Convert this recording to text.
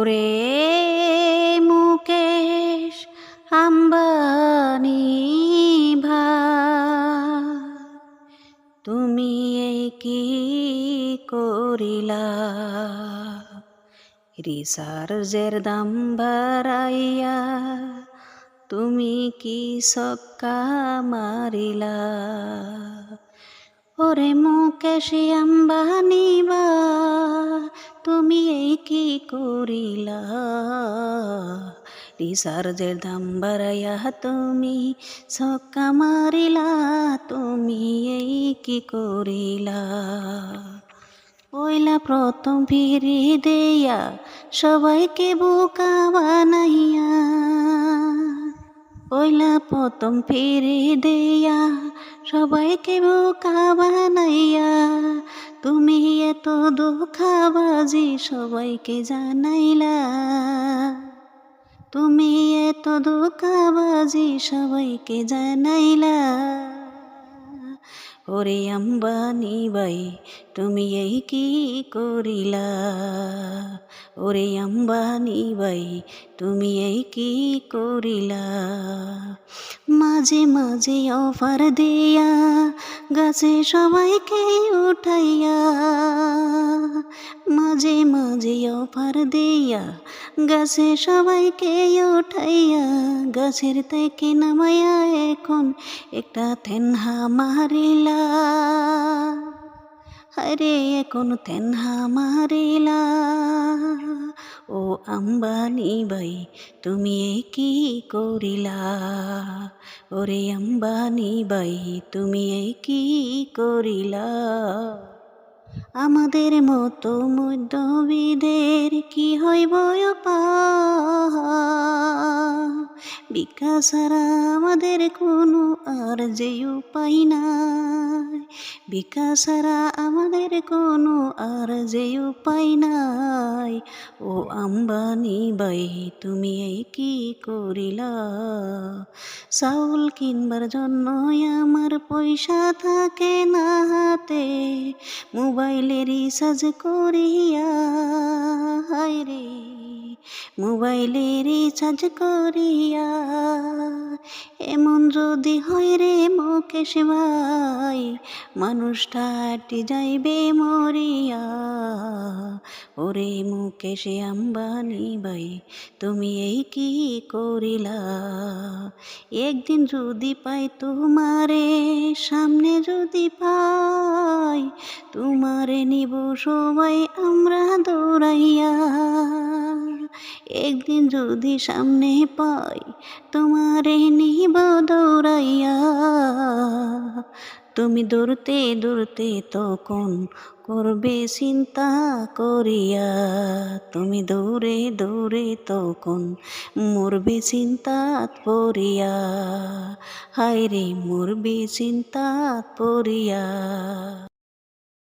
ওরে মুকেশ আম্বানি তুমি এই কি করিলা? রিসার্জের দাম বাড়াইয়া তুমি কি সক্কা মারিলা? ওরে মুকেশ আম্বানি কি করিলা? রিসার্জের দাম বাড়াইয়া তুমি সক্কা মারিলা, তুমি এই কি করিলা? পয়লা প্রথম ফিরি দেয়া, সবাইকে বোকা বানাইয়া। পয়লা প্রথম ফিরি দেয়া, সবাইকে বোকা বানাইয়া। তুমি এত দুঃখাবাজি সবাইকে জানাইলা। তুমি এত দুঃখাবাজি সবাইকে জানাইলা। ওরে আম্বানি বাই তুমি এই কি করিলা? ওরে আম্বানি বাই তুমি এই কি করিলা? মাঝে মাঝে অফার দিয়া, গাছে সবাইকে উঠাইয়া। মাঝে মাঝে অফার দিয়া, গাছে সবাইকে উঠাইয়া। গাছের থেকে নামাইয়া এখন একটা থেনহা মারিলা। আরে এখন থেনহা মারিলা। ও আম্বানি বাই তুমি কি করিলা? ওরে আম্বানি বাই তুমি কি করিলা? আমাদের মতো মধ্যবিদের কি হইব বিকাশ আমাদের কোনো আর যে উপায় নাই বিকাশ ছাড়া আমাদের কোনো আর যে উপায় নাই। ও আম্বানি বাই, তুমি এই কি করিলা? চাউল কিনবার জন্য আমার পয়সা থাকে না হাতে, মোবাইলে রিচার্জ করিয়া, হায় রে, মোবাইলে রিচার্জ করিয়া। এমন যদি হয় রে মুকেশ ভাই, মানুষটা আটি যাইবে মরিয়া। ওরে মুকেশ আম্বানি ভাই, তুমি এই কি করিলা? একদিন যদি পাই তোমারে, সামনে যদি পাই, তোমারে নিব সবাই আমরা দৌড়াইয়া। একদিন যদি সামনে পাই তোমারে নিব দৌড়াইয়া। তুমি দৌড়তে দৌড়তে তখন করবে চিন্তা করিয়া। তুমি দৌড়ে দৌড়ে তখন মরবে চিন্তাত পড়িয়া হায় রে মরবে চিন্তাত পড়িয়া